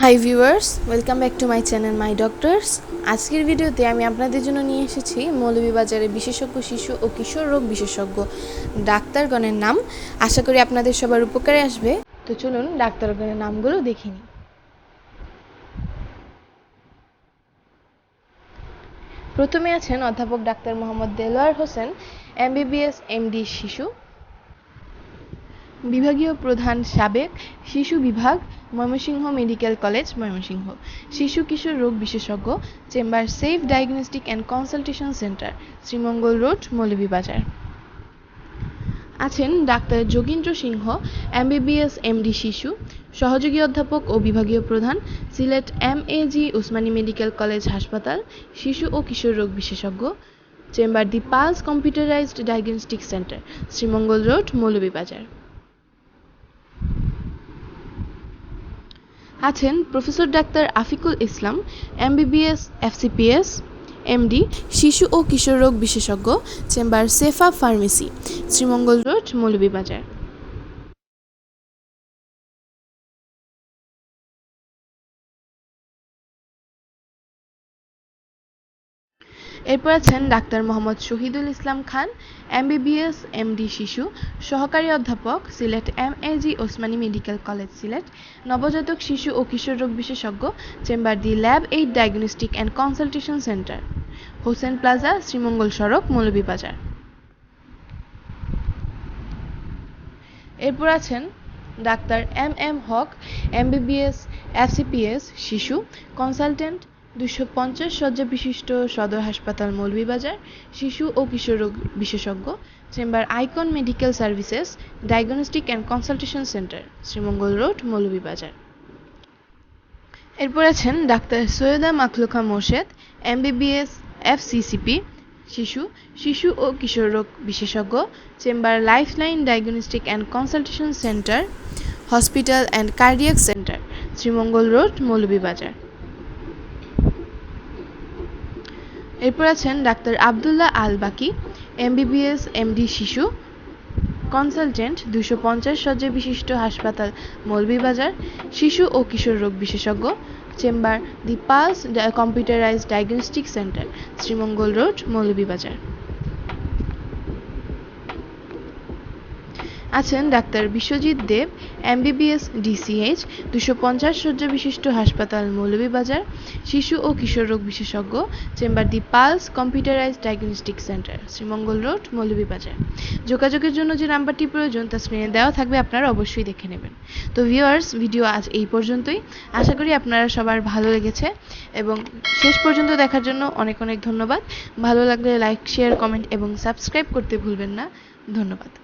Hi viewers welcome back to my channel my doctors আজকের ভিডিওতে আমি আপনাদের জন্য নিয়ে এসেছি মৌলভীবাজারের বিশেষজ্ঞ শিশু ও কিশোর রোগ বিশেষজ্ঞ ডাক্তারগণের নাম। আশা করি আপনাদের সবার উপকারে আসবে। তো চলুন ডাক্তারগণের নামগুলো দেখে নিই। প্রথমে আছেন অধ্যাপক doctor Mohammad Delwar Hossain, MBBS, MD শিশু। বিভাগীয় প্রধান সাবেক শিশু বিভাগ, ময়মনসিংহ মেডিকেল কলেজ, ময়মনসিংহ। শিশু কিশোর রোগ বিশেষজ্ঞ, chamber safe diagnostic and consultation centre, Sreemangal road, Moulvibazar. আছেন doctor Jogindra Singha, MBBS MD শিশু, সহযোগী অধ্যাপক ও বিভাগীয় প্রধান, Sylhet M A G Osmani medical college হাসপাতাল, শিশু ও কিশোর রোগ বিশেষজ্ঞ, chamber the pulse computerised diagnostic centre, Sreemangal road, Moulvibazar. আছেন professor doctor Afikul Islam, MBBS, FCPS, MD, শিশু ও কিশোর রোগ বিশেষজ্ঞ, chamber Shefa pharmacy, Sreemangal road, Moulvibazar. এরপর আছেন doctor Mohammad Shahidul Islam Khan, MBBS, MD শিশু, সহকারী অধ্যাপক, Sylhet M A G Osmani medical college, Sylhet, নবজাতক শিশু ও কিশোর রোগ বিশেষজ্ঞ, chamber the lab aid diagnostic and consultation centre, Hossain plaza, Sreemangal সড়ক, মৌলভীবাজার। এরপর আছেন doctor M M Haque, MBBS, FCPS, শিশু, কনসালটেন্ট দুশো পঞ্চাশ শয্যা বিশিষ্ট সদর হাসপাতাল মৌলভীবাজার, শিশু ও কিশোর রোগ বিশেষজ্ঞ, chamber icon medical services, diagnostic and consultation centre, Sreemangal road, Moulvibazar. এরপর আছেন doctor Syeda Makhluka Morshed, MBBS FCCP শিশু শিশু ও কিশোর রোগ বিশেষজ্ঞ, chamber lifeline diagnostic and consultation centre, hospital and cardiac centre, Sreemangal road, Moulvibazar. এরপর আছেন ডাক্তার আবদুল্লাহ আল বাকি এমবিবিএস, এমডি শিশু, কনসালটেন্ট, দুশো পঞ্চাশ শয্যা বিশিষ্ট হাসপাতাল, মৌলভীবাজার, শিশু ও কিশোর রোগ বিশেষজ্ঞ, chamber the pulse computerised diagnostic centre, Sreemangal road, Moulvibazar. আছেন doctor Biswajit Deb, MBBS, DCH, দুশো পঞ্চাশ শয্যা বিশিষ্ট হাসপাতাল মৌলভীবাজার, শিশু ও কিশোর রোগ বিশেষজ্ঞ, chamber the pulse computerised diagnostic centre, Sreemangal road, Moulvibazar. যোগাযোগের জন্য যে নাম্বারটি প্রয়োজন, তা স্ক্রিনে দেওয়া থাকবে, আপনারা অবশ্যই দেখে নেবেন। তো ভিউয়ার্স, ভিডিও আজ এই পর্যন্তই। আশা করি আপনারা সবার ভালো লেগেছে, এবং শেষ পর্যন্ত দেখার জন্য অনেক অনেক ধন্যবাদ। ভালো লাগলে লাইক, শেয়ার, কমেন্ট এবং সাবস্ক্রাইব করতে ভুলবেন না। ধন্যবাদ।